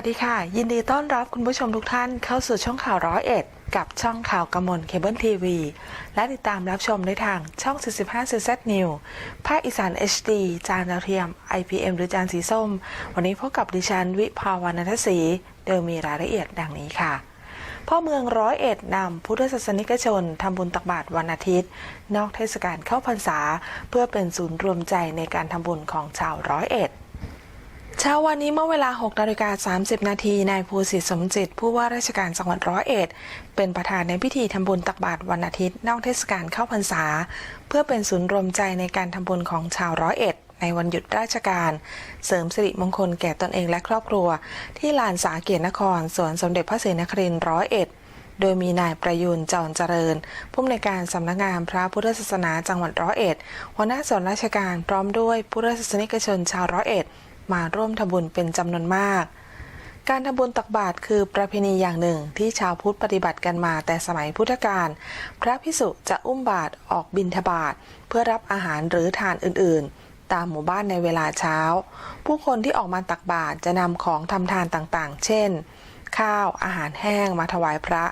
วัสดีค่ะ ยินดีต้อนรับคุณผู้ชมทุกท่านเข้าสู่ช่องข่าวร้อยเอ็ดกับช่องข่าวกมลเคเบิลทีวี และติดตามรับชมได้ทางช่อง 45 CZ New ภาคอีสาน HD จานดาวเทียม IPM หรือจานสีส้ม วันนี้พบกับดิฉันวิภาวรรณทศรีโดยมีรายละเอียดดังนี้ค่ะ พ่อเมืองร้อยเอ็ดนำพุทธศาสนิกชนทำบุญตักบาตรวันอาทิตย์ นอกเทศกาลเข้าพรรษา เพื่อเป็นศูนย์รวมใจในการทำบุญของชาวร้อยเอ็ด เช้าวันนี้เมื่อเวลา6นาฬิกา30 นาที นายภูสิทธิ์สมจิต ผู้ว่าราชการจังหวัดร้อยเอ็ด เป็นประธานในพิธีทำบุญตักบาตรวันอาทิตย์ นอกเทศกาลเข้าพรรษา เพื่อเป็นศูนย์รวมใจในการทำบุญของชาวร้อยเอ็ด ในวันหยุดราชการ เสริมสิริมงคลแก่ตนเองและครอบครัว ที่ลานสาเกียรตินคร สวนสมเด็จพระศรีนครินทร์ร้อยเอ็ดโดยมีนายประยุนจรเจริญ ผู้อำนวยการสำนักงานพระพุทธศาสนาจังหวัดร้อยเอ็ดหัวหน้าส่วนราชการพร้อมด้วยพุทธศาสนิกชนชาวร้อยเอ็ด มาร่วมทำบุญเป็นจำนวนมาก การทำบุญตักบาตรคือประเพณีอย่างหนึ่งที่ชาวพุทธปฏิบัติกันมาแต่สมัยพุทธกาล พระพิสุจะอุ้มบาตรออกบิณฑบาตเพื่อรับอาหารหรือทานอื่นๆ ตามหมู่บ้านในเวลาเช้า ผู้คนที่ออกมาตักบาตรจะนำของทำทานต่างๆ เช่น ข้าวอาหารแห้งมาถวายพระ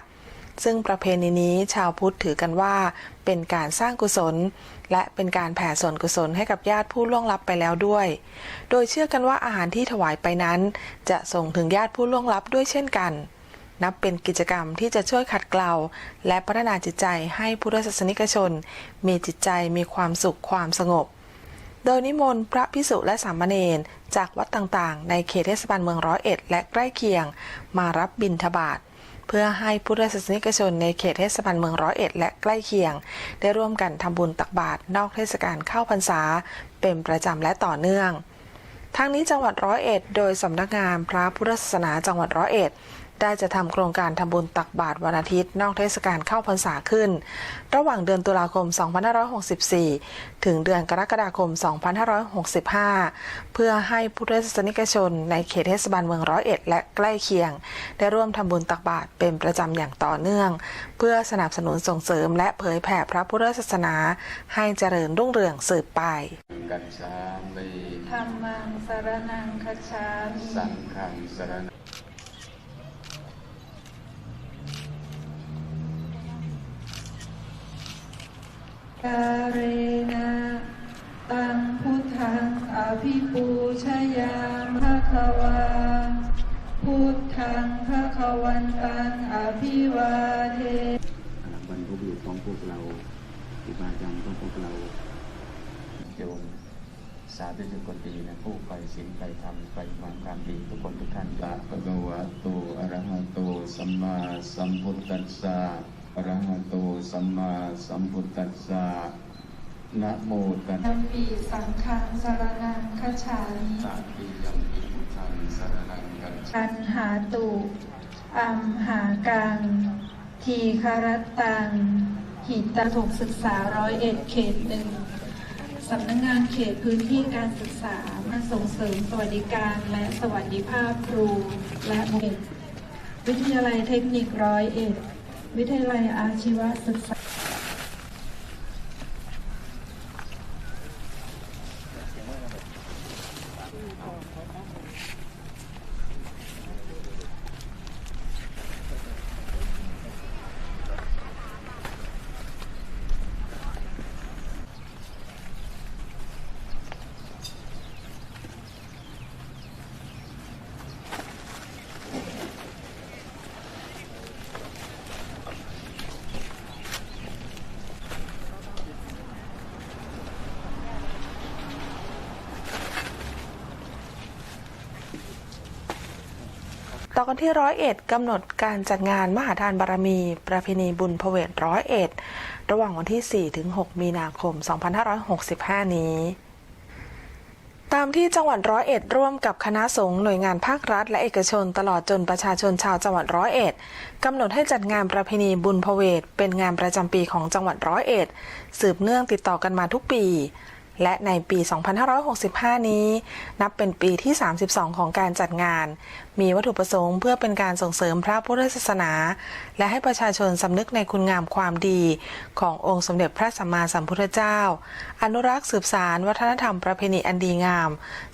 ซึ่งประเพณีนี้ชาวพุทธถือกันว่า เป็นการสร้างกุศล และเป็นการแผ่ส่วนกุศลให้กับญาติผู้ล่วงลับไปแล้วด้วย โดยเชื่อกันว่าอาหารที่ถวายไปนั้น จะส่งถึงญาติผู้ล่วงลับด้วยเช่นกัน นับเป็นกิจกรรมที่จะช่วยขัดเกลาและพัฒนาจิตใจให้พุทธศาสนิกชน มีจิตใจมีความสุขความสงบโดยนิมนต์พระพิสุและสามเณรจากวัดต่างๆ ในเขตเทศบาลเมืองร้อยเอ็ด และใกล้เคียง มารับบิณฑบาต เพื่อให้พุทธศาสนิกชนในเขตเทศบาลเมืองร้อยเอ็ดและใกล้เคียง ได้ร่วมกันทำบุญตักบาตรนอกเทศกาลเข้าพรรษา เป็นประจำและต่อเนื่องทั้งนี้จังหวัดร้อยเอ็ด โดยสำนักงานพระพุทธศาสนาจังหวัดร้อยเอ็ด ได้จะทำโครงการทำบุญตักบาตรวันอาทิตย์ นอกเทศกาลเข้าพรรษาขึ้น ระหว่างเดือนตุลาคม 2564 ถึงเดือนกรกฎาคม 2565 เพื่อให้พุทธศาสนิกชน ในเขตเทศบาลเมืองร้อยเอ็ดและใกล้เคียง ได้ร่วมทำบุญตักบาตรเป็นประจำอย่างต่อเนื่อง เพื่อสนับสนุนส่งเสริม และเผยแผ่พระพุทธศาสนา ให้เจริญรุ่งเรืองสืบไปกัจฉามิธรรมังสรนังคัจฉามิสังฆังสรณ กาเรนะตังพุทธังอภิปูชยามภะคะวาพุทธังภะคะวันตังอภิวาเทบรรพบุรุษของพวกเราครูบาอาจารย์ของพวกเราโยมสาธุชนคนดีนะผู้ไปศีลไปธรรมไปความความดีทุกคนทุกท่านตะภะคะวะโตอะระหะโตสัมมาสัมพุทธัสสะ อะระหะโตสัมมาสัมพุทธัสสะนะโมตัสยัมปีสังฆังสรนังคัจฉามิสะปิยัมปิพุทธังสรณังกัจฉาอันหาตุอัมหากัง ทีคารตัง หิตถกศึกษาร้อยเอ็ดเขตหนึ่งสำนักงานเขตพื้นที่การศึกษามาส่งเสริมสวัสดิการและสวัสดิภาพครูและเด็กวิทยาลัยเทคนิคร้อยเอ็ด วิทยาลัยอาชีวศึกษา กันที่ร้อยเอ็ดกำหนดการจัดงานมหาทานบารมี ประเพณีบุญพเวทร้อยเอ็ดระหว่างวันที่4ถึง6มีนาคม 2565 นี้ตามที่จังหวัดร้อยเอ็ดร่วมกับคณะสงฆ์หน่วยงานภาครัฐ และเอกชนตลอดจนประชาชนชาวจังหวัดร้อยเอ็ดกำหนดให้จัดงานประเพณีบุญพเวทเป็นงานประจำปีของจังหวัดร้อยเอ็ดสืบเนื่องติดต่อกันมาทุกปี และในปี 2565 นี้ นับเป็นปีที่ 32 ของการจัดงาน มีวัตถุประสงค์เพื่อเป็นการส่งเสริมพระพุทธศาสนา และให้ประชาชนสำนึกในคุณงามความดี ขององค์สมเด็จพระสัมมาสัมพุทธเจ้า อนุรักษ์สืบสารวัฒนธรรมประเพณีอันดีงาม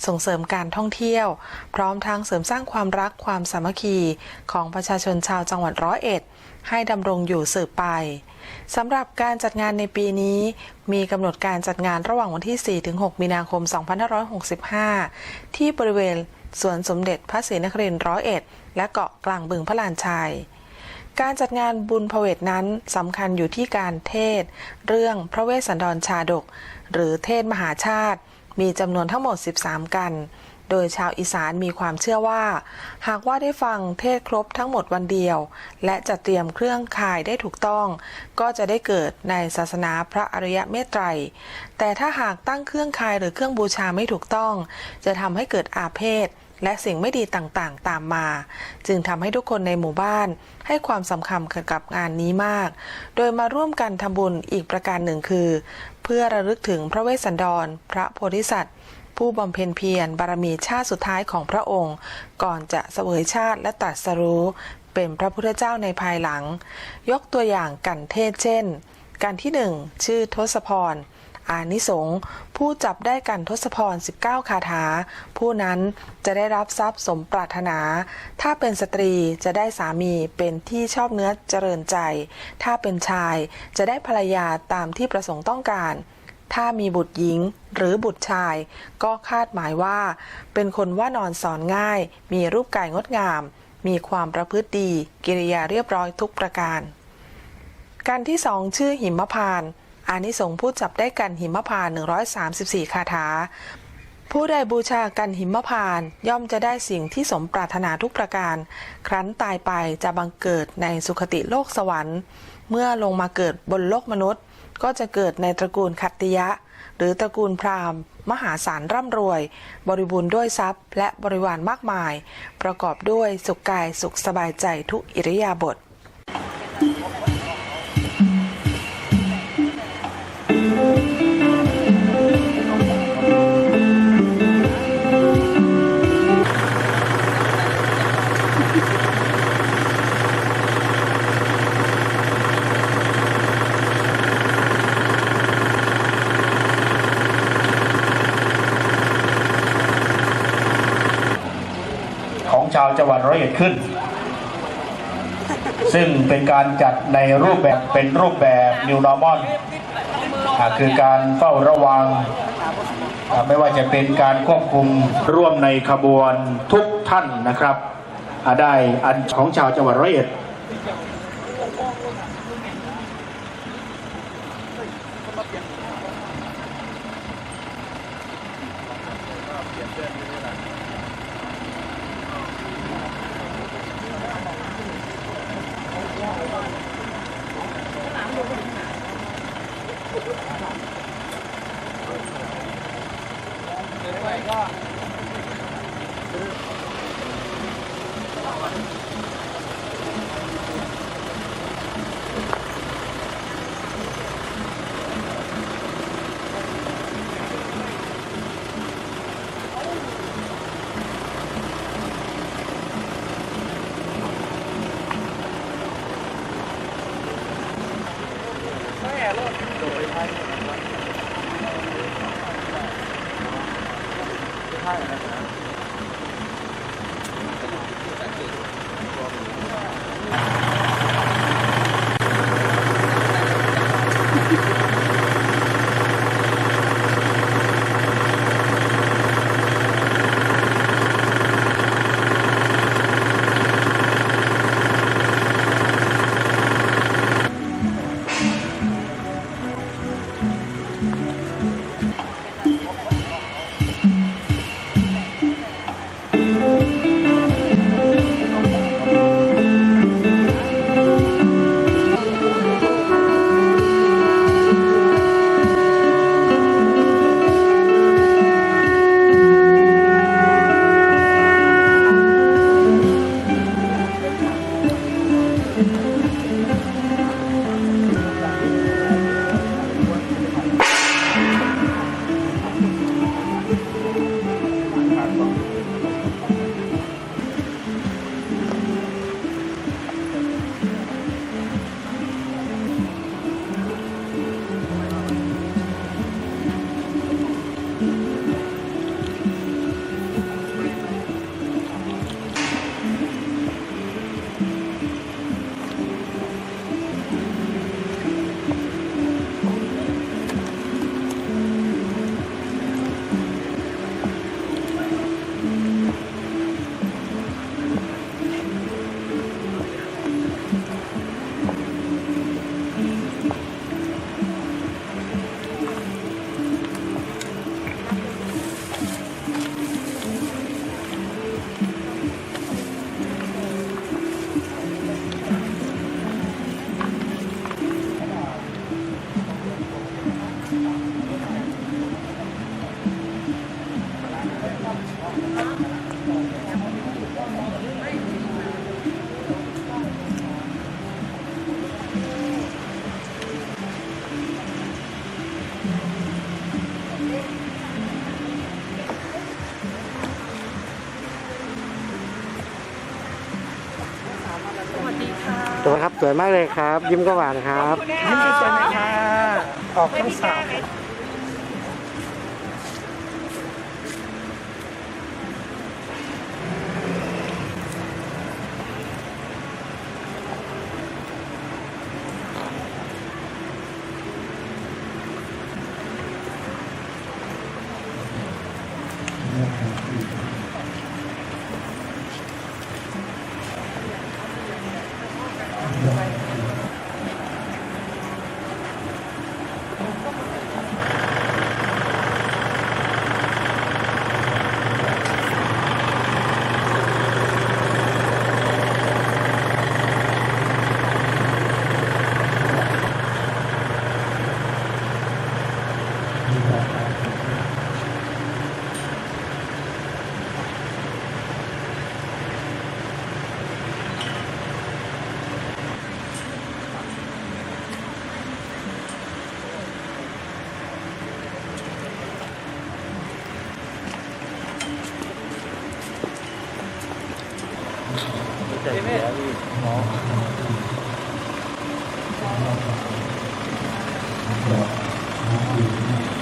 ส่งเสริมการท่องเที่ยว พร้อมทั้งเสริมสร้างความรักความสามัคคี ของประชาชนชาวจังหวัดร้อยเอ็ด ให้ดำรงอยู่สืบไป สำหรับการจัดงานในปีนี้ มีกำหนดการจัดงานระหว่างวันที่ 4-6 มีนาคม 2565 ที่บริเวณสวนสมเด็จพระศรีนครินทร์ร้อยเอ็ดและเกาะกลางบึงพระลานชัย การจัดงานบุญพเวทนั้นสำคัญอยู่ที่การเทศ เรื่องพระเวสสันดรชาดก หรือเทศมหาชาติ มีจำนวนทั้งหมด 13 กัน โดยชาวอีสานมีความเชื่อว่า หากว่าได้ฟังเทศครบทั้งหมดวันเดียว และจะเตรียมเครื่องข่ายได้ถูกต้อง ก็จะได้เกิดในศาสนาพระอริยเมตไตร แต่ถ้าหากตั้งเครื่องข่ายหรือเครื่องบูชาไม่ถูกต้อง จะทำให้เกิดอาเพศและสิ่งไม่ดีต่างๆ ตามมา จึงทำให้ทุกคนในหมู่บ้านให้ความสำคัญกับงานนี้มาก โดยมาร่วมกันทำบุญอีกประการหนึ่งคือ เพื่อระลึกถึงพระเวสสันดร พระโพธิสัตว์ ผู้บำเพ็ญเพียรบารมีชาติสุดท้ายของพระองค์ ก่อนจะเสวยชาติและตรัสรู้เป็นพระพุทธเจ้าในภายหลัง ยกตัวอย่างกันเทศเช่น การที่หนึ่งชื่อทศพร อานิสงผู้จับได้กันทศพร 19 คาถา ผู้นั้นจะได้รับทรัพย์สมปรารถนา ถ้าเป็นสตรีจะได้สามีเป็นที่ชอบเนื้อเจริญใจ ถ้าเป็นชายจะได้ภรรยาตามที่ประสงค์ต้องการ ถ้ามีบุตรหญิงหรือบุตรชาย ก็คาดหมายว่า เป็นคนว่านอนสอนง่าย มีรูปกายงดงาม มีความประพฤติดี กิริยาเรียบร้อยทุกประการ การที่สองชื่อหิมพานต์อานิสงส์ผู้จับได้กันหิมพานต์134 คาถา ผู้ใดบูชากันหิมพานต์ย่อมจะได้สิ่งที่สมปรารถนาทุกประการ ครั้นตายไปจะบังเกิดในสุคติโลกสวรรค์ เมื่อลงมาเกิดบนโลกมนุษย์ ก็จะเกิดในตระกูลขัตติยะ หรือตระกูลพราหมณ์ มหาศาลร่ำรวย บริบูรณ์ด้วยทรัพย์ และบริวารมากมาย ประกอบด้วยสุขกายสุขสบายใจทุกอิริยาบถาวจังหวัดร้อยเอ็ดขึ้น ซึ่งเป็นการจัดในรูปแบบเป็นรูปแบบ New Normal อ่าคือการเฝ้าระวัง ไม่ว่าจะเป็นการควบคุมร่วมในขบวนทุกท่านนะครับ ได้อันของชาวจังหวัดร้อยเอ็ด สวยครับสวยมากเลยครับ ยิ้มก็หวานครับ ยิ้มสวยๆหน่อยค่ะออกทั้งสาว ครั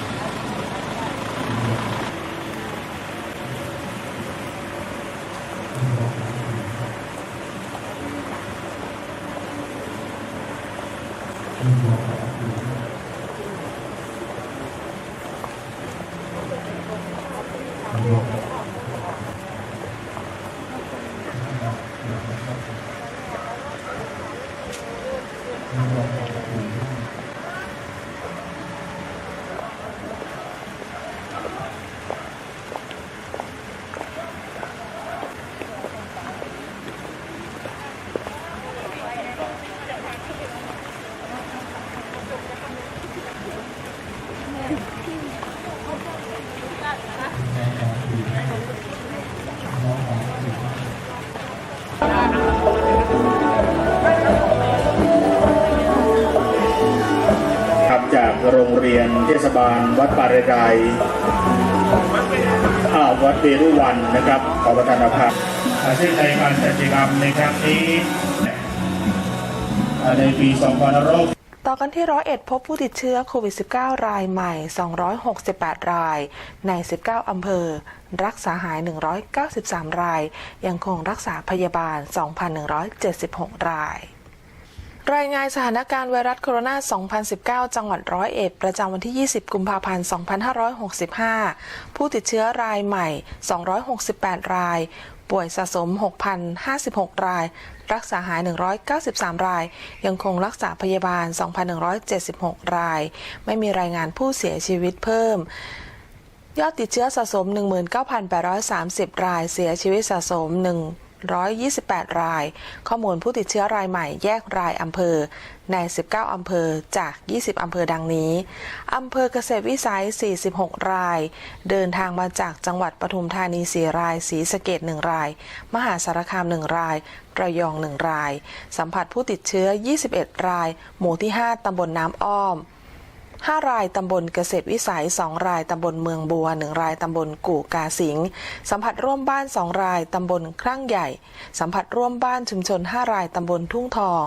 เวรุวันนะครับขอประทานอภัยซึ่งในการจัดกิจกรรมในครั้งนี้ในปี2500ต่อกันที่ร้อยเอ็ดพบผู้ติดเชื้อโควิด -19 รายใหม่ 268 ราย ใน 19 อำเภอ รักษาหาย 193 ราย ยังคงรักษาพยาบาล 2,176 ราย รายงานสถานการณ์ไวรัสโคโรนา 2019 จังหวัดร้อยเอ็ด ประจำวันที่ 20 กุมภาพันธ์ 2565 ผู้ติดเชื้อรายใหม่ 268 ราย ป่วยสะสม 6,056 ราย รักษาหาย 193 ราย ยังคงรักษาพยาบาล 2,176 ราย ไม่มีรายงานผู้เสียชีวิตเพิ่มยอดติดเชื้อสะสม 19,830 ราย เสียชีวิตสะสม 1 128 ราย ข้อมูลผู้ติดเชื้อรายใหม่แยกรายอำเภอ ใน 19 อำเภอจาก 20 อำเภอดังนี้อำเภอเกษตรวิสัย 46 ราย เดินทางมาจากจังหวัดปทุมธานี 4 รายศรีสะเกด1 ราย มหาสารคาม 1 รายระยอง 1 ราย สัมผัสผู้ติดเชื้อ 21 ราย หมู่ที่ 5 ตำบลน้ำอ้อม 5 รายตำบลเกษตรวิสัย 2 รายตำบลเมืองบัว 1 รายตำบลกู่กาสิง สัมผัสร่วมบ้าน 2 รายตำบลครั่งใหญ่ สัมผัสร่วมบ้านชุมชน 5 รายตำบลทุ่งทอง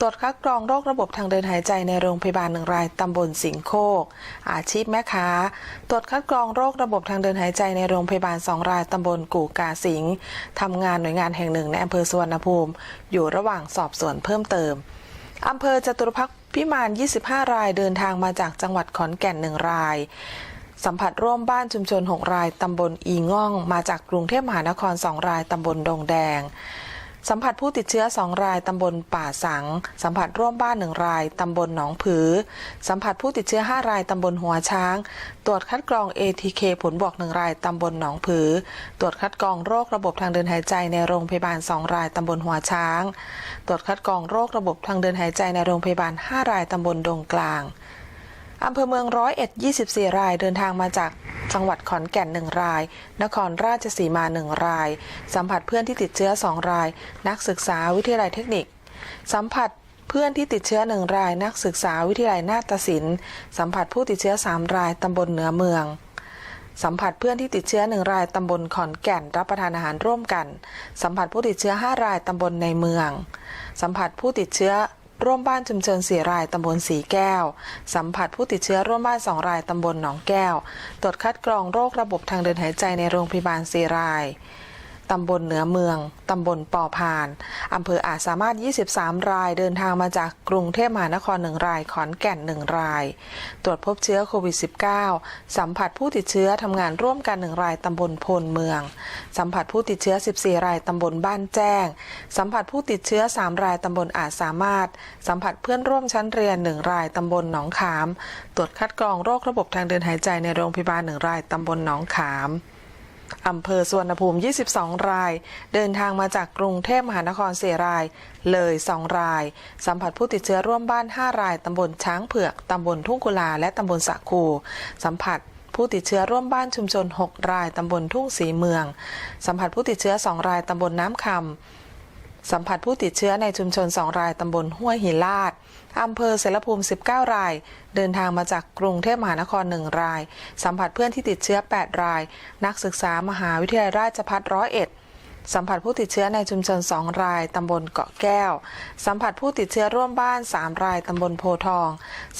ตรวจคัดกรองโรคระบบทางเดินหายใจในโรงพยาบาล 1 รายตำบลสิงโคก อาชีพแม่ค้า ตรวจคัดกรองโรคระบบทางเดินหายใจในโรงพยาบาล 2 รายตำบลกู่กาสิงทำงานหน่วยงานแห่งหนึ่งในอำเภอสุวรรณภูมิ อยู่ระหว่างสอบสวนเพิ่มเติมอำเภอจตุรพักษ์พิมาน 25 รายเดินทางมาจากจังหวัดขอนแก่น 1 ราย สัมผัสร่วมบ้านชุมชน 6 ราย ตำบลอีง่อง มาจากกรุงเทพมหานคร 2 ราย ตำบลดงแดง สัมผัสผู้ติดเชื้อ 2 ราย ตำบลป่าสัง สัมผัสร่วมบ้าน 1 ราย ตำบลหนองผือ สัมผัสผู้ติดเชื้อ 5 ราย ตำบลหัวช้าง ตรวจคัดกรอง ATK ผลบวก 1 ราย ตำบลหนองผือ ตรวจคัดกรองโรคระบบทางเดินหายใจในโรงพยาบาล 2 ราย ตำบลหัวช้าง ตรวจคัดกรองโรคระบบทางเดินหายใจในโรงพยาบาล 5 ราย ตำบลดงกลาง อำเภอเมืองร้อยเอ็ด24 รายเดินทางมาจากจังหวัดขอนแก่น 1 ราย นครราชสีมา 1 ราย สัมผัสเพื่อนที่ติดเชื้อ 2 ราย นักศึกษาวิทยาลัยเทคนิค สัมผัสเพื่อนที่ติดเชื้อ 1 ราย นักศึกษาวิทยาลัยนาฏศิลป์ สัมผัสผู้ติดเชื้อ 3 ราย ตำบลเหนือเมืองสัมผัสเพื่อนที่ติดเชื้อ 1 ราย ตำบลขอนแก่น รับประทานอาหารร่วมกัน สัมผัสผู้ติดเชื้อ 5 ราย ตำบลในเมือง สัมผัสผู้ติดเชื้อ ร่วมบ้านชุมชน4รายตำบลสีแก้ว สัมผัสผู้ติดเชื้อร่วมบ้านสองรายตำบลหนองแก้ว ตรวจคัดกรองโรคระบบทางเดินหายใจในโรงพยาบาล4ราย ตำบลเหนือเมือง ตำบลปอพาน อำเภออาจสามารถ 23 รายเดินทางมาจากกรุงเทพมหานคร 1 ราย ขอนแก่น 1 ราย ตรวจพบเชื้อโควิด -19 สัมผัสผู้ติดเชื้อทำงานร่วมกัน 1 ราย ตำบลพลเมือง สัมผัสผู้ติดเชื้อ 14 ราย ตำบลบ้านแจ้ง สัมผัสผู้ติดเชื้อ 3 ราย ตำบลอาจสามารถ สัมผัสเพื่อนร่วมชั้นเรียน 1 ราย ตำบลหนองขาม ตรวจคัดกรองโรคระบบทางเดินหายใจในโรงพยาบาล 1 ราย ตำบลหนองขาม อำเภอสวนภูมิ 22 ราย เดินทางมาจากกรุงเทพมหานคร 4 ราย เลย 2 ราย สัมผัสผู้ติดเชื้อร่วมบ้าน 5 ราย ตำบลช้างเผือก ตำบลทุ่งกุลา และตำบลสะคู สัมผัสผู้ติดเชื้อร่วมบ้านชุมชน 6 ราย ตำบลทุ่งสีเมือง สัมผัสผู้ติดเชื้อ 2 ราย ตำบลน้ำคำสัมผัสผู้ติดเชื้อในชุมชน 2 ราย ตำบลห้วยหินลาด อำเภอเสรภูมิ 19 ราย เดินทางมาจากกรุงเทพมหานคร 1 ราย สัมผัสเพื่อนที่ติดเชื้อ 8 ราย นักศึกษามหาวิทยาลัยราชภัฏร้อยเอ็ดสัมผัสผู้ติดเชื้อในชุมชน 2 ราย ตำบลเกาะแก้ว สัมผัสผู้ติดเชื้อร่วมบ้าน 3 ราย ตำบลโพทอง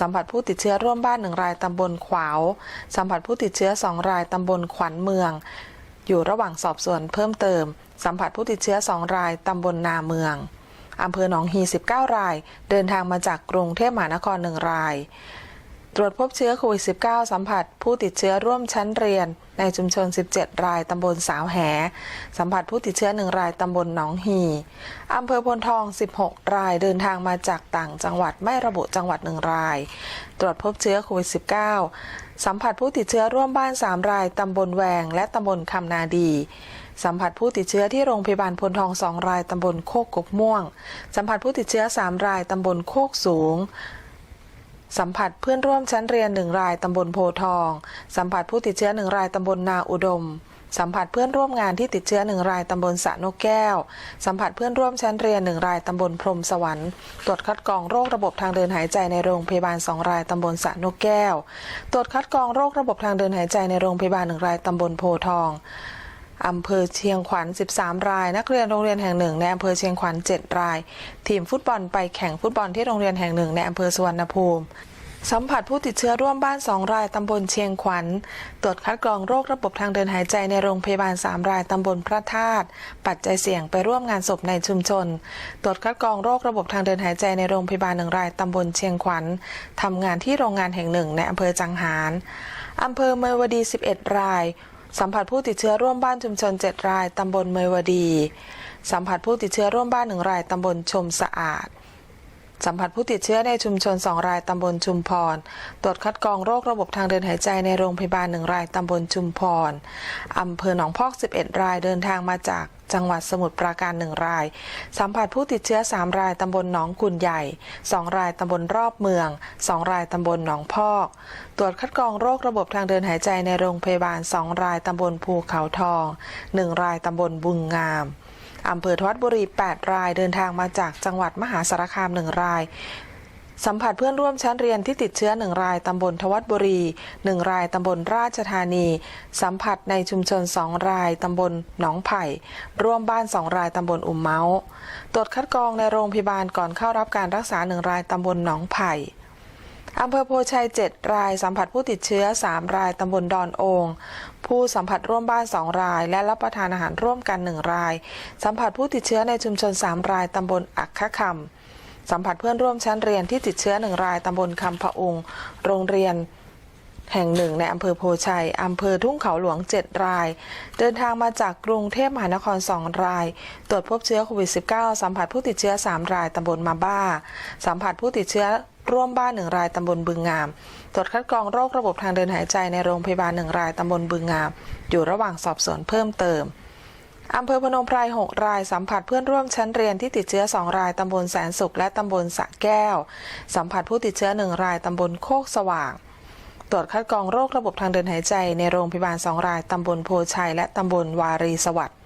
สัมผัสผู้ติดเชื้อร่วมบ้าน 1 ราย ตำบลขวาว สัมผัสผู้ติดเชื้อ 2 ราย ตำบลขวัญเมือง อยู่ระหว่างสอบสวนเพิ่มเติม สัมผัสผู้ติดเชื้อ 2 ราย ตำบลนาเมือง อำเภอหนองฮี 19 ราย เดินทางมาจากกรุงเทพมหานคร 1 ราย ตรวจพบเชื้อโควิด -19 สัมผัส ผู้ติดเชื้อร่วมชั้นเรียน ในชุมชน 17 ราย ตำบลสาวแห สัมผัสผู้ติดเชื้อ 1 ราย ตำบลหนองฮีอำเภอพลทอง 16 ราย เดินทางมาจากต่างจังหวัดไม่ระบุจังหวัด 1 ราย ตรวจพบเชื้อโควิด -19 สัมผัสผู้ติดเชื้อร่วมบ้าน 3 ราย ตำบลแวง และตำบลคำนาดี สัมผัสผู้ติดเชื้อที่โรงพยาบาลพลทอง2รายตำบลโคกกกม่วง สัมผัสผู้ติดเชื้อ3รายตำบลโคกสูงสัมผัสเพื่อนร่วมชั้นเรียน1รายตำบลโพทอง สัมผัสผู้ติดเชื้อ1รายตำบลนาอุดม สัมผัสเพื่อนร่วมงานที่ติดเชื้อ1รายตำบลสะนกแก้ว สัมผัสเพื่อนร่วมชั้นเรียน1รายตำบลพรมสวรรค์ ตรวจคัดกรองโรคระบบทางเดินหายใจในโรงพยาบาล2รายตำบลสะนกแก้ว ตรวจคัดกรองโรคระบบทางเดินหายใจในโรงพยาบาล1รายตำบลโพทอง อำเภอเชียงขวัญ 13 ราย นักเรียนโรงเรียนแห่งหนึ่งในอำเภอเชียงขวัญ 7 ราย ทีมฟุตบอลไปแข่งฟุตบอลที่โรงเรียนแห่งหนึ่งในอำเภอสุวรรณภูมิ สัมผัสผู้ติดเชื้อร่วมบ้าน 2 ราย ตำบลเชียงขวัญ ตรวจคัดกรองโรคระบบทางเดินหายใจในโรงพยาบาล 3 ราย ตำบลพระธาตุ ปัจจัยเสี่ยงไปร่วมงานศพในชุมชน ตรวจคัดกรองโรคระบบทางเดินหายใจในโรงพยาบาลหนึ่งราย ตำบลเชียงขวัญทำงานที่โรงงานแห่งหนึ่งในอำเภอจังหารอำเภอเมยวดี 11 ราย สัมผัสผู้ติดเชื้อร่วมบ้านชุมชน 7 ราย ตำบลเมยวดี สัมผัสผู้ติดเชื้อร่วมบ้านหนึ่งราย ตำบลชมสะอาด สัมผัสผู้ติดเชื้อในชุมชน 2 รายตำบลชุมพร ตรวจคัดกรองโรคระบบทางเดินหายใจในโรงพยาบาล 1 รายตำบลชุมพร อำเภอหนองพอก 11 รายเดินทางมาจากจังหวัดสมุทรปราการ 1 ราย สัมผัสผู้ติดเชื้อ 3 รายตำบลหนองกุนใหญ่ 2 รายตำบลรอบเมือง 2 รายตำบลหนองพอก ตรวจคัดกรองโรคระบบทางเดินหายใจในโรงพยาบาล 2 รายตำบลภูเขาทอง 1 รายตำบลบุงงาม อำเภอทวัดบุรี 8 รายเดินทางมาจากจังหวัดมหาสารคาม 1 ราย สัมผัสเพื่อนร่วมชั้นเรียนที่ติดเชื้อ 1 ราย ตำบลทวัดบุรี 1 ราย ตำบลราชธานี สัมผัสในชุมชน 2 ราย ตำบลหนองไผ่ ร่วมบ้าน 2 ราย ตำบลอุ่มเมาส์ตรวจคัดกรองในโรงพยาบาลก่อนเข้ารับการรักษา 1 ราย ตำบลหนองไผ่อำเภอโพชัย 7 ราย สัมผัสผู้ติดเชื้อ 3 ราย ตำบลดอนโอง ผู้สัมผัสร่วมบ้าน 2 ราย และรับประทานอาหารร่วมกัน 1 ราย สัมผัสผู้ติดเชื้อในชุมชน 3 รายตำบลอักขะคำสัมผัสเพื่อนร่วมชั้นเรียนที่ติดเชื้อ 1 รายตำบลคำพะอุงโรงเรียนแห่งหนึ่งในอำเภอโพชัย อำเภอทุ่งเขาหลวง 7 ราย เดินทางมาจากกรุงเทพมหานคร 2 ราย ตรวจพบเชื้อโควิด -19 สัมผัสผู้ติดเชื้อ 3 ราย ตำบลมาบ้า สัมผัสผู้ติดเชื้อ ร่วมบ้าน1รายตำบลบึงงาม ตรวจคัดกรองโรคระบบทางเดินหายใจในโรงพยาบาล1รายตำบลบึงงาม อยู่ระหว่างสอบสวนเพิ่มเติมอำเภอพนมไพร6 รายสัมผัสเพื่อนร่วมชั้นเรียนที่ติดเชื้อ 2 รายตำบลแสนสุขและตำบลสระแก้ว สัมผัสผู้ติดเชื้อ 1 รายตำบลโคกสว่าง ตรวจคัดกรองโรคระบบทางเดินหายใจในโรงพยาบาล 2 รายตำบลโพชัยและตำบลวารีสวัสดิ์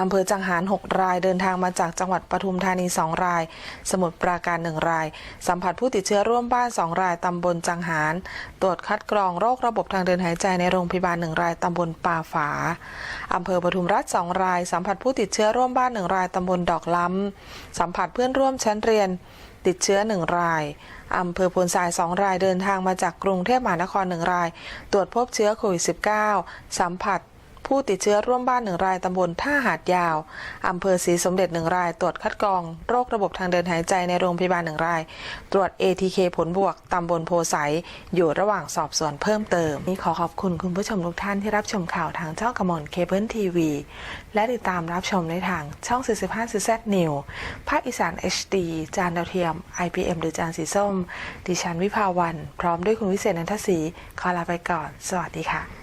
อำเภอจังหาร 6 รายเดินทางมาจากจังหวัดปทุมธานี 2 ราย สมุทรปราการ 1 ราย สัมผัสผู้ติดเชื้อร่วมบ้าน 2 ราย ตำบลจังหาร ตรวจคัดกรองโรคระบบทางเดินหายใจในโรงพยาบาล 1 ราย ตำบลป่าฝา อำเภอปทุมราช 2 ราย สัมผัสผู้ติดเชื้อร่วมบ้าน 1 ราย ตำบลดอกล้ำ สัมผัสเพื่อนร่วมชั้นเรียนติดเชื้อ 1 ราย อำเภอพลทราย 2 รายเดินทางมาจากกรุงเทพมหานคร 1 ราย ตรวจพบเชื้อโควิด -19 สัมผัส ผู้ติดเชื้อร่วมบ้านหนึ่งรายตำบลท่าหาดยาว อำเภอศรีสมเด็จหนึ่งราย ตรวจคัดกรองโรคระบบทางเดินหายใจในโรงพยาบาลหนึ่งราย ตรวจ ATK ผลบวก ตำบลโพไสยอยู่ระหว่างสอบสวนเพิ่มเติม นี่ขอขอบคุณคุณผู้ชมทุกท่านที่รับชมข่าวทางช่องกระมอนเคเบิลทีวีและติดตามรับชมในทางช่อง 45 CZ New ภาคอีสาน HD จานดาวเทียม IPM หรือจานสีส้ม ดิฉันวิภาวัน พร้อมด้วยคุณวิเศษนันทศรีขอลาไปก่อน สวัสดีค่ะ